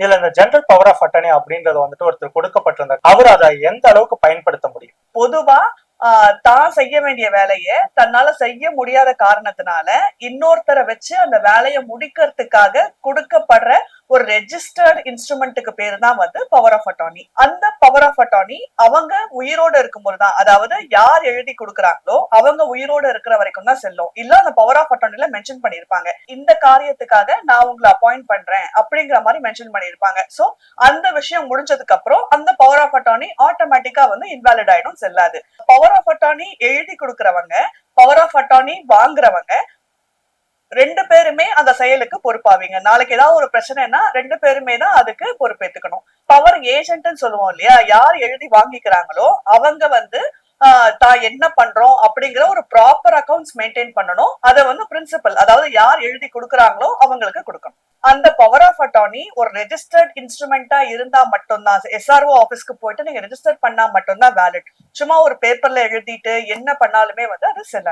இதுல இந்த general power of attorney அப்படின்றது வந்துட்டு ஒருத்தர் கொடுக்கப்பட்டிருந்தார். அவர் அதை எந்த அளவுக்கு பயன்படுத்த முடியும்? பொதுவா ஆஹ், தான் செய்ய வேண்டிய வேலையை தன்னால செய்ய முடியாத காரணத்தினால இன்னொருத்தரை வச்சு அந்த வேலையை முடிக்கிறதுக்காக கொடுக்கப்படுற ஒரு ரெஜிஸ்டர்ட் இன்ஸ்ட்ருமெண்ட்டுக்கு பேர் தான் வந்து பவர் ஆஃப் அட்டானி அந்த பவர் ஆஃப் அட்டானி அவங்க உயிரோட இருக்கும்போது தான் அதாவது யார் எழுதி கொடுக்குறாங்களோ அவங்க உயிரோட இருக்கிற வரைக்கும் தான் செல்லும். இல்ல அந்த பவர் ஆஃப் அட்டானில மென்ஷன் பண்ணிருப்பாங்க இந்த காரியத்துக்காக நான் உங்களை அப்பாயிண்ட் பண்றேன் அப்படிங்கிற மாதிரி மென்ஷன் பண்ணிருப்பாங்க சோ அந்த விஷயம் முடிஞ்சதுக்கு அப்புறம் அந்த பவர் ஆஃப் அட்டானி ஆட்டோமேட்டிக்கா வந்து இன்வாலிட் ஆயிடும் செல்லாது. பவர் ஆஃப் அட்டானி எழுதி கொடுக்குறவங்க பவர் ஆஃப் அட்டார்னி வாங்குறவங்க ரெண்டு பேருமே அந்த செயலுக்கு பொறுப்பாவீங்க. நாளைக்கு ஏதாவது ஒரு பிரச்சனைனா ரெண்டு பேருமே தான் அதுக்கு பொறுப்பேத்துக்கணும். பவர் ஏஜென்ட்னு சொல்லுவோம் இல்லையா? யார் எழுதி வாங்கிக்கிறாங்களோ அவங்க வந்து தான் என்ன பண்றோம் அப்படிங்கிற ஒரு ப்ராப்பர் அக்கவுண்ட்ஸ் மெயின்டைன் பண்ணணும். அதை வந்து பிரின்சிபல் அதாவது யார் எழுதி கொடுக்குறாங்களோ அவங்களுக்கு கொடுக்கணும். அந்த பவர் ஆஃப் அட்டார்னி ஒரு ரெஜிஸ்டர்ட் இன்ஸ்ட்ருமெண்டா இருந்தா மட்டும்தான். எஸ்ஆர்ஓ ஆபீஸ்க்கு போயிட்டு நீங்க ரெஜிஸ்டர் பண்ணா மட்டும்தான் வேலிட் சும்மா ஒரு பேப்பர்ல எழுதிட்டு என்ன பண்ணாலுமே வந்து அது செல்லாது.